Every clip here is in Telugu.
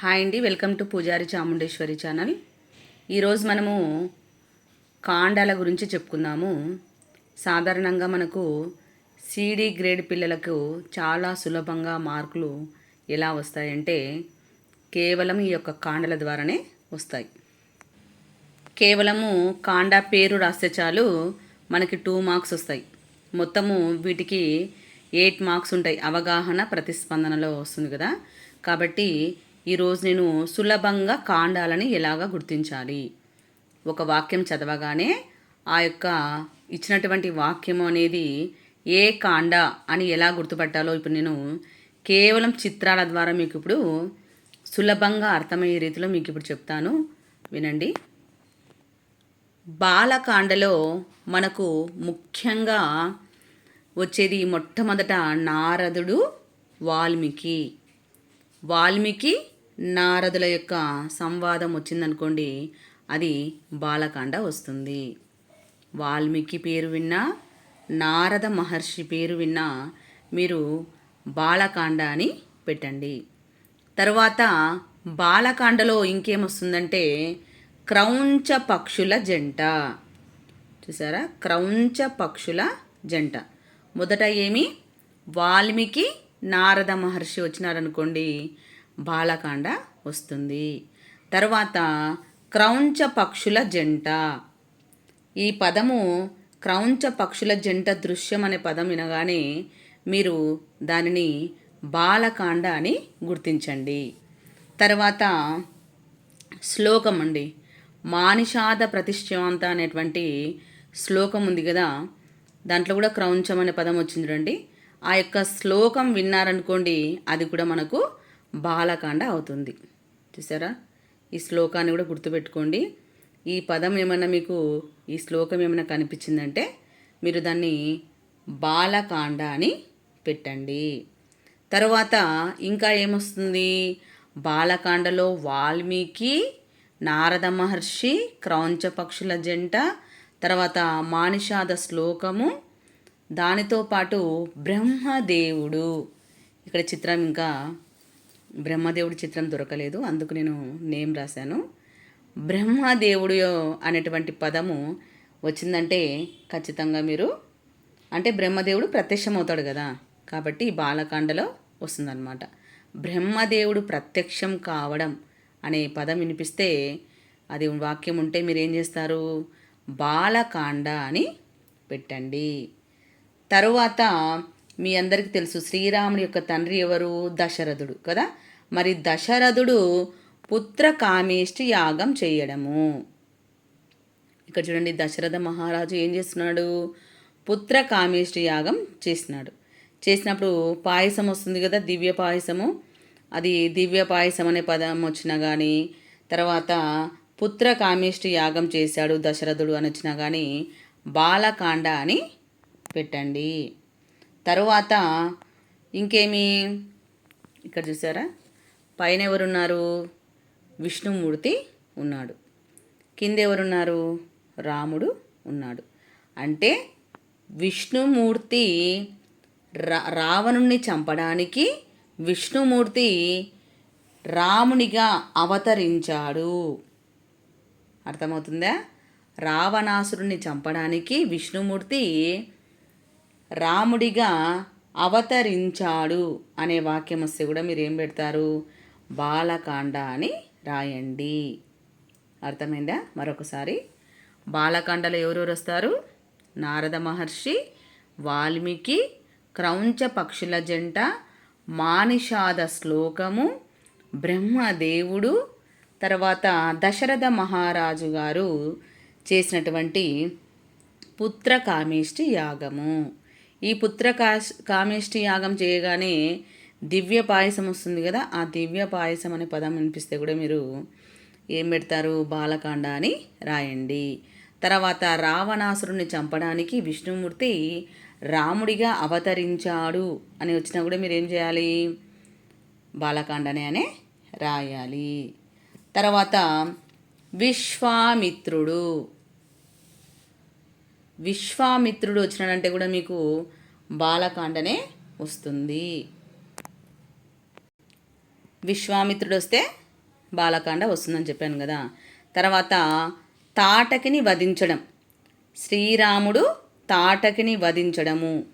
హాయ్ అండి వెల్కమ్ టు పూజారి చాముండేశ్వరి ఛానల్. ఈరోజు మనము కాండాల గురించి చెప్పుకుందాము. సాధారణంగా మనకు సిడి గ్రేడ్ పిల్లలకు చాలా సులభంగా మార్కులు ఎలా వస్తాయంటే కేవలం ఈ యొక్క కాండల ద్వారానే వస్తాయి. కేవలము కాండా పేరు రాస్తే చాలు మనకి టూ మార్క్స్ వస్తాయి. మొత్తము వీటికి ఎయిట్ మార్క్స్ ఉంటాయి. అవగాహన ప్రతిస్పందనలో వస్తుంది కదా. కాబట్టి ఈరోజు నేను సులభంగా కాండాలని ఎలాగ గుర్తించాలి? ఒక వాక్యం చదవగానే ఆ యొక్క ఇచ్చినటువంటి వాక్యం అనేది ఏ కాండ అని ఎలా గుర్తుపట్టాలో ఇప్పుడు నేను కేవలం చిత్రాల ద్వారా మీకు ఇప్పుడు సులభంగా అర్థమయ్యే రీతిలో మీకు ఇప్పుడు చెప్తాను. వినండి. బాలకాండలో మనకు ముఖ్యంగా వచ్చేది మొట్టమొదట నారదుడు వాల్మీకి. వాల్మీకి నారదుల యొక్క సంవాదం వచ్చిందనుకోండి అది బాలకాండ వస్తుంది. వాల్మీకి పేరు విన్నా నారద మహర్షి పేరు విన్నా మీరు బాలకాండ అని పెట్టండి. తర్వాత బాలకాండలో ఇంకేమొస్తుందంటే క్రౌంచ పక్షుల జంట. చూసారా? క్రౌంచ పక్షుల జంట. మొదట ఏమి? వాల్మీకి నారద మహర్షి వచ్చినారనుకోండి బాలకాండ వస్తుంది. తర్వాత క్రౌంచ పక్షుల జంట. ఈ పదము క్రౌంచ పక్షుల జంట దృశ్యం అనే పదం వినగానే మీరు దానిని బాలకాండ అని గుర్తించండి. తర్వాత శ్లోకం అండి మానిషాద ప్రతిష్టవంత అనేటువంటి శ్లోకం ఉంది కదా. దాంట్లో కూడా క్రౌంచం అనే పదం వచ్చింది చూడండి. ఆ యొక్క శ్లోకం విన్నారనుకోండి అది కూడా మనకు బాలకాండ అవుతుంది. చూసారా? ఈ శ్లోకాన్ని కూడా గుర్తుపెట్టుకోండి. ఈ పదం ఏమైనా మీకు ఈ శ్లోకం ఏమైనా కనిపించిందంటే మీరు దాన్ని బాలకాండ అని పెట్టండి. తర్వాత ఇంకా ఏమొస్తుంది? బాలకాండలో వాల్మీకి నారద మహర్షి క్రౌంచ పక్షుల జంట తర్వాత మానిషాద శ్లోకము దానితో పాటు బ్రహ్మదేవుడు. ఇక్కడ చిత్రం ఇంకా బ్రహ్మదేవుడి చిత్రం దొరకలేదు అందుకు నేను నేమ్ రాశాను. బ్రహ్మదేవుడు అనేటువంటి పదము వచ్చిందంటే ఖచ్చితంగా మీరు అంటే బ్రహ్మదేవుడు ప్రత్యక్షమవుతాడు కదా కాబట్టి బాలకాండలో వస్తుందన్నమాట. బ్రహ్మదేవుడు ప్రత్యక్షం కావడం అనే పదం వినిపిస్తే అది వాక్యం ఉంటే మీరు ఏం చేస్తారు? బాలకాండ అని పెట్టండి. తరువాత మీ అందరికీ తెలుసు శ్రీరాముడి యొక్క తండ్రి ఎవరు? దశరథుడు కదా? మరి దశరథుడు పుత్ర కామేష్టి యాగం చేయడము. ఇక్కడ చూడండి దశరథ మహారాజు ఏం చేస్తున్నాడు? పుత్ర కామేష్టి యాగం చేసినాడు చేసినప్పుడు పాయసం వస్తుంది కదా దివ్య పాయసము. అది దివ్య పాయసం అనే పదం వచ్చినా కానీ తర్వాత పుత్ర కామేష్టి యాగం చేశాడు దశరథుడు అని వచ్చినా కానీ బాలకాండ అని పెట్టండి. తరువాత ఇంకేమి? ఇక్కడ చూసారా? పైన ఎవరున్నారు విష్ణుమూర్తి ఉన్నాడు. కింద ఎవరున్నారు రాముడు ఉన్నాడు. అంటే విష్ణుమూర్తి రా రావణుణ్ణి చంపడానికి విష్ణుమూర్తి రామునిగా అవతరించాడు. అర్థమవుతుందా? రావణాసురుణ్ణి చంపడానికి విష్ణుమూర్తి రాముడిగా అవతరించాడు అనే వాక్యం వస్తే కూడా మీరు ఏం పెడతారు? బాలకాండ అని రాయండి. అర్థమైందా? మరొకసారి. బాలకాండలో ఎవరెవరు వస్తారు? నారద మహర్షి వాల్మీకి క్రౌంచ పక్షుల జంట మానిషాద శ్లోకము బ్రహ్మదేవుడు తర్వాత దశరథ మహారాజు గారు చేసినటువంటి పుత్ర కామేష్టి యాగము. ఈ పుత్ర కామేష్టి యాగం చేయగానే దివ్య పాయసం వస్తుంది కదా ఆ దివ్య పాయసం అనే పదం వినిపిస్తే కూడా మీరు ఏం పెడతారు? బాలకాండ అని రాయండి. తర్వాత రావణాసురుణ్ణి చంపడానికి విష్ణుమూర్తి రాముడిగా అవతరించాడు అని వచ్చినా కూడా మీరు ఏం చేయాలి? బాలకాండనే అనే రాయాలి. తర్వాత విశ్వామిత్రుడు. విశ్వామిత్రుడు వచ్చినాడంటే కూడా మీకు బాలకాండనే వస్తుంది. విశ్వామిత్రుడు వస్తే బాలకాండ వస్తుందని చెప్పాను కదా. తర్వాత తాటకిని వధించడం. శ్రీరాముడు తాటకిని వధించడము.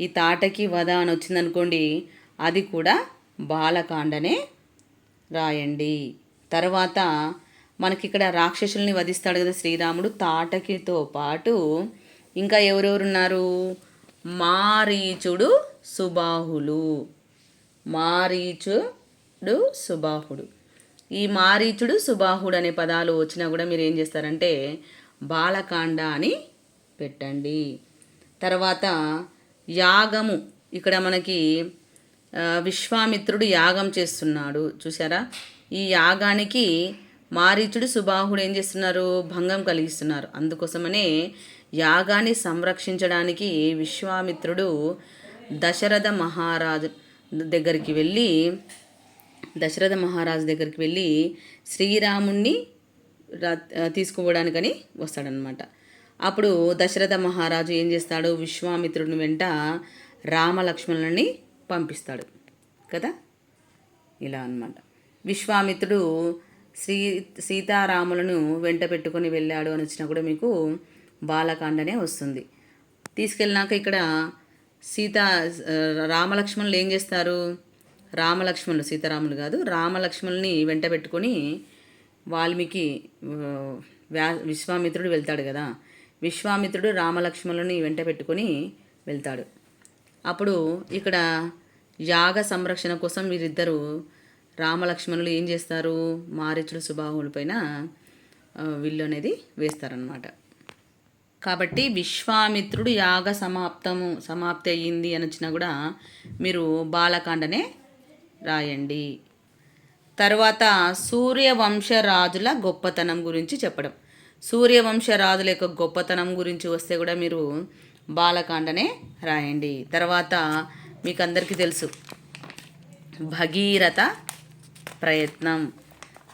ఈ తాటకి వధ అని వచ్చిందనుకోండి అది కూడా బాలకాండనే రాయండి. తర్వాత మనకి ఇక్కడ రాక్షసుల్ని వధిస్తాడు కదా శ్రీరాముడు తాటకితో పాటు ఇంకా ఎవరెవరున్నారు? మారీచుడు సుబాహులు. డు సుబాహుడు. ఈ మారీచుడు సుబాహుడు అనే పదాలు వచ్చినా కూడా మీరు ఏం చేస్తారంటే బాలకాండ అని పెట్టండి. తర్వాత యాగము. ఇక్కడ మనకి విశ్వామిత్రుడు యాగం చేస్తున్నాడు. చూసారా ఈ యాగానికి మారీచుడు సుబాహుడు ఏం చేస్తున్నారు? భంగం కలిగిస్తున్నారు. అందుకోసమనే యాగాన్ని సంరక్షించడానికి విశ్వామిత్రుడు దశరథ మహారాజు దగ్గరికి వెళ్ళి దశరథ మహారాజు దగ్గరికి వెళ్ళి శ్రీరాముణ్ణి తీసుకోవడానికని వస్తాడనమాట అప్పుడు దశరథ మహారాజు ఏం చేస్తాడు? విశ్వామిత్రుని వెంట రామలక్ష్మణులని పంపిస్తాడు. కదా? ఇలా అన్నమాట. విశ్వామిత్రుడు శ్రీ సీతారాములను వెంట పెట్టుకొని వెళ్ళాడు అని వచ్చినా కూడా మీకు బాలకాండనే వస్తుంది. తీసుకెళ్ళినాక ఇక్కడ సీత రామలక్ష్మణులు ఏం చేస్తారు? రామలక్ష్మణులు సీతారాములు కాదు రామలక్ష్మణుల్ని వెంట పెట్టుకొని వాల్మీకి వ్యా విశ్వామిత్రుడు వెళ్తాడు కదా. విశ్వామిత్రుడు రామలక్ష్మణుని వెంట పెట్టుకొని వెళ్తాడు. అప్పుడు ఇక్కడ యాగ సంరక్షణ కోసం వీరిద్దరూ రామలక్ష్మణులు ఏం చేస్తారు? మారీచుడు సుబాహువుల పైన విల్లు అనేది వేస్తారనమాట కాబట్టి విశ్వామిత్రుడు యాగ సమాప్తము సమాప్తి అయ్యింది అని వచ్చినా కూడా మీరు బాలకాండనే రాయండి. తర్వాత సూర్యవంశరాజుల గొప్పతనం గురించి చెప్పడం. సూర్యవంశ రాజుల యొక్క గొప్పతనం గురించి వస్తే కూడా మీరు బాలకాండనే రాయండి. తర్వాత మీకు అందరికీ తెలుసు భగీరథ ప్రయత్నం.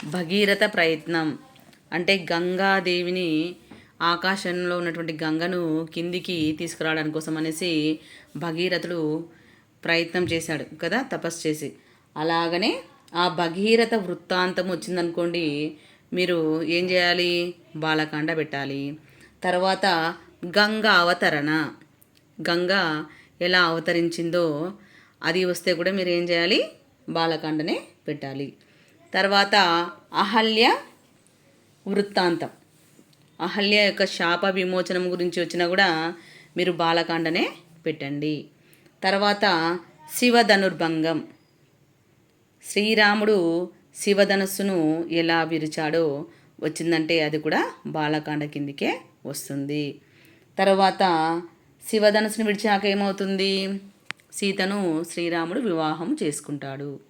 భగీరథ ప్రయత్నం అంటే గంగాదేవిని ఆకాశంలో ఉన్నటువంటి గంగను కిందికి తీసుకురావడానికి కోసం అనేసి భగీరథుడు ప్రయత్నం చేశాడు కదా తపస్సు చేసి. అలాగనే ఆ భగీరథ వృత్తాంతం వచ్చిందనుకోండి మీరు ఏం చేయాలి? బాలకాండ పెట్టాలి. తర్వాత గంగా అవతరణ. గంగ ఎలా అవతరించిందో అది వస్తే కూడా మీరు ఏం చేయాలి? బాలకాండనే పెట్టాలి. తర్వాత అహల్య వృత్తాంతం. అహల్య యొక్క శాప విమోచనం గురించి వచ్చినా కూడా మీరు బాలకాండనే పెట్టండి. తర్వాత శివధనుర్భంగం. శ్రీరాముడు శివధనస్సును ఎలా విరిచాడో వచ్చిందంటే అది కూడా బాలకాండ కిందికే వస్తుంది. తర్వాత శివధనస్సును విడిచాక ఏమవుతుంది? సీతను శ్రీరాముడు వివాహం చేసుకుంటాడు.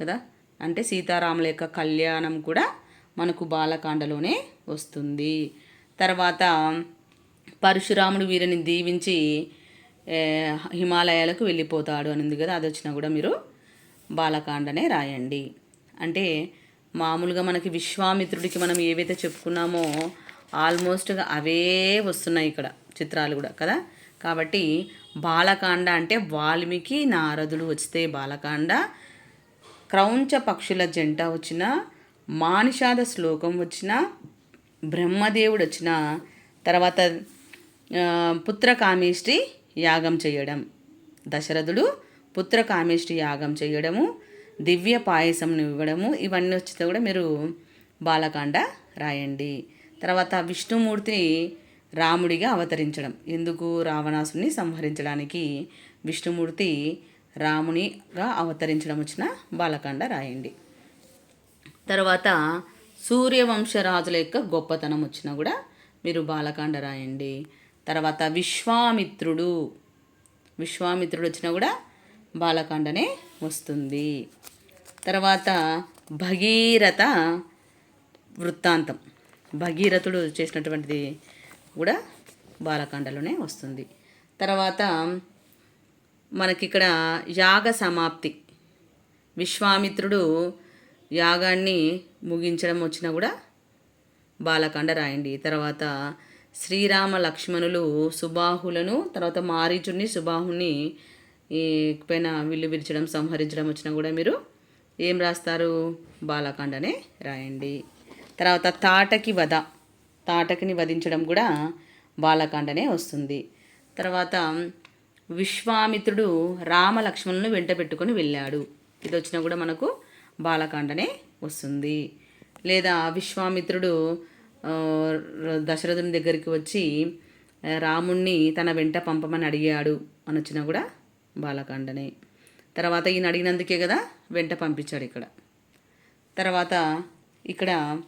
కదా? అంటే సీతారాముల యొక్క కళ్యాణం కూడా మనకు బాలకాండలోనే వస్తుంది. తర్వాత పరశురాముడు వీరిని దీవించి హిమాలయాలకు వెళ్ళిపోతాడు అనింది కదా? అది వచ్చినా కూడా మీరు బాలకాండనే రాయండి. అంటే మామూలుగా మనకి విశ్వామిత్రుడికి మనం ఏవైతే చెప్పుకున్నామో ఆల్మోస్ట్గా అవే వస్తున్నాయి ఇక్కడ చిత్రాలు కూడా కదా? కాబట్టి బాలకాండ అంటే వాల్మీకి నారదుడు వస్తే బాలకాండ క్రౌంచ పక్షుల జంట వచ్చిన మానిషాద శ్లోకం వచ్చిన బ్రహ్మదేవుడు వచ్చిన తర్వాత పుత్రకామేష్టి యాగం చేయడం. దశరథుడు పుత్ర కామేష్టి యాగం చేయడము దివ్య పాయసం ఇవ్వడము ఇవన్నీ వచ్చితే కూడా మీరు బాలకాండ రాయండి. తర్వాత విష్ణుమూర్తిని రాముడిగా అవతరించడం. ఎందుకు? రావణాసుని సంహరించడానికి విష్ణుమూర్తి రామునిగా అవతరించడం వచ్చిన బాలకాండ రాయండి. తర్వాత సూర్యవంశరాజుల యొక్క గొప్పతనం వచ్చినా కూడా మీరు బాలకాండ రాయండి. తర్వాత విశ్వామిత్రుడు విశ్వామిత్రుడు వచ్చినా కూడా బాలకాండనే వస్తుంది. తర్వాత భగీరథ వృత్తాంతం. భగీరథుడు చేసినటువంటిది కూడా బాలకాండలోనే వస్తుంది. తర్వాత మనకిక్కడ యాగ సమాప్తి. విశ్వామిత్రుడు యాగాన్ని ముగించడం వచ్చినా కూడా బాలకాండ రాయండి. తర్వాత శ్రీరామ లక్ష్మణులు సుబాహులను తర్వాత మారీచుడిని సుబాహుని ఈ పైన విల్లు విరిచడం సంహరించడం వచ్చినా కూడా మీరు ఏం రాస్తారు? బాలకాండనే రాయండి. తర్వాత తాటకి వధ. తాటకిని వధించడం కూడా బాలకాండనే వస్తుంది. తర్వాత విశ్వామిత్రుడు రామలక్ష్మణులను వెంట పెట్టుకొని వెళ్ళాడు. ఇది వచ్చినా కూడా మనకు బాలకాండనే వస్తుంది. లేదా విశ్వామిత్రుడు దశరథుని దగ్గరికి వచ్చి రాముణ్ణి తన వెంట పంపమని అడిగాడు అని వచ్చినా కూడా బాలకాండనే. తర్వాత ఈయన అడిగినందుకే కదా వెంట పంపించాడు ఇక్కడ. తర్వాత ఇక్కడ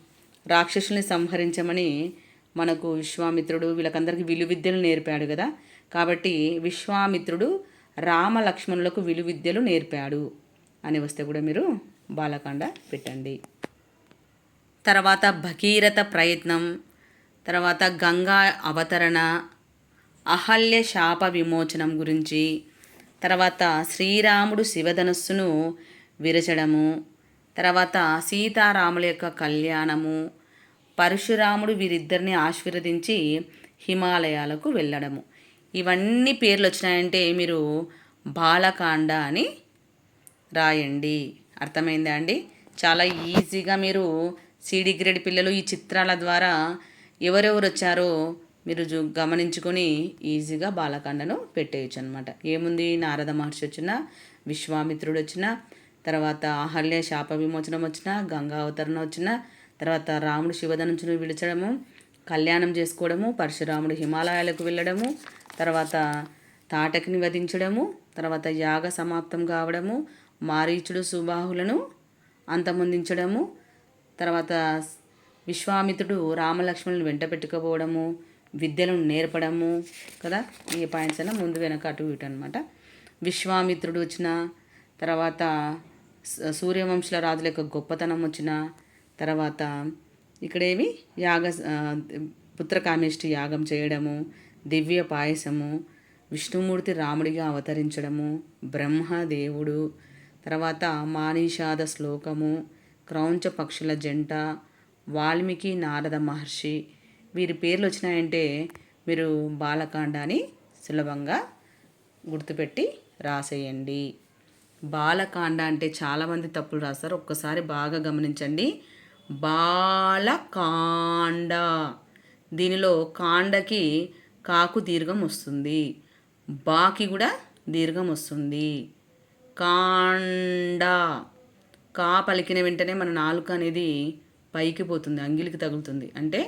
రాక్షసుల్ని సంహరించమని మనకు విశ్వామిత్రుడు వీళ్ళకందరికీ విలువిద్యలు నేర్పాడు కదా. కాబట్టి విశ్వామిత్రుడు రామ లక్ష్మణులకు విలువిద్యలు నేర్పాడు అని వస్తే కూడా మీరు బాలకాండ పెట్టండి. తర్వాత భగీరథ ప్రయత్నం తర్వాత గంగా అవతరణ అహల్య శాప విమోచనం గురించి తర్వాత శ్రీరాముడు శివధనస్సును విరచడము తర్వాత సీతారాముల యొక్క కళ్యాణము పరశురాముడు వీరిద్దరిని ఆశీర్వదించి హిమాలయాలకు వెళ్ళడము. ఇవన్నీ పేర్లు వచ్చినాయంటే మీరు బాలకాండ అని రాయండి. అర్థమైందా అండి? చాలా ఈజీగా మీరు సిడి గ్రేడ్ పిల్లలు ఈ చిత్రాల ద్వారా ఎవరెవరు వచ్చారో మీరు గమనించుకొని ఈజీగా బాలకాండను పెట్టేయచ్చు అనమాట ఏముంది? నారద మహర్షి వచ్చిన విశ్వామిత్రుడు వచ్చిన తర్వాత అహల్య శాప విమోచనం వచ్చిన గంగా అవతరణ వచ్చిన తర్వాత రాముడు శివధనుంచును విడిచడము కళ్యాణం చేసుకోవడము పరశురాముడు హిమాలయాలకు వెళ్ళడము తర్వాత తాటకిని వధించడము తర్వాత యాగ సమాప్తం కావడము మారీచుడు సుబాహులను అంతమొందించడము తర్వాత విశ్వామిత్రుడు రామలక్ష్మణులను వెంట పెట్టుకోపోవడము విద్యలను నేర్పడము కదా? ఈ పాయింట్స్ అయినా ముందు వెనక అటు ఇటు అనమాట విశ్వామిత్రుడు వచ్చిన తర్వాత సూర్యవంశుల రాజుల యొక్క గొప్పతనం వచ్చిన తర్వాత ఇక్కడేమి యాగ పుత్రకామేష్టి యాగం చేయడము దివ్య పాయసము విష్ణుమూర్తి రాముడిగా అవతరించడము బ్రహ్మదేవుడు తర్వాత మానీషాద శ్లోకము క్రౌంచ పక్షుల జంట వాల్మీకి నారద మహర్షి వీరి పేర్లు వచ్చినాయంటే మీరు బాలకాండాన్ని సులభంగా గుర్తుపెట్టి రాసేయండి. బాలకాండ అంటే చాలామంది తప్పులు రాస్తారు. ఒక్కసారి బాగా గమనించండి. బాలకాండ. దీనిలో కాండకి కాకు దీర్ఘం వస్తుంది. బాకి కూడా దీర్ఘం వస్తుంది. కాండ. కా పలికిన వెంటనే మన నాలుక అనేది పైకి పోతుంది అంగిలికి తగులుతుంది. అంటే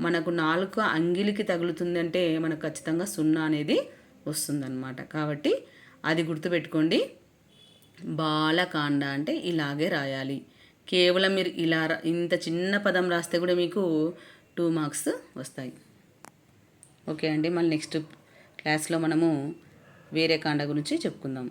మనకు నాలుక అంగిలికి తగులుతుంది అంటే మనకు ఖచ్చితంగా సున్నా అనేది వస్తుందన్నమాట. కాబట్టి అది గుర్తుపెట్టుకోండి. బాలకాండ అంటే ఇలాగే రాయాలి. కేవలం మీరు ఇలా రా- ఇంత చిన్న పదం రాస్తే కూడా మీకు టూ మార్క్స్ వస్తాయి. ఓకే అండి. మళ్ళీ నెక్స్ట్ క్లాస్లో మనము వేరే కాండ గురించి చెప్పుకుందాం.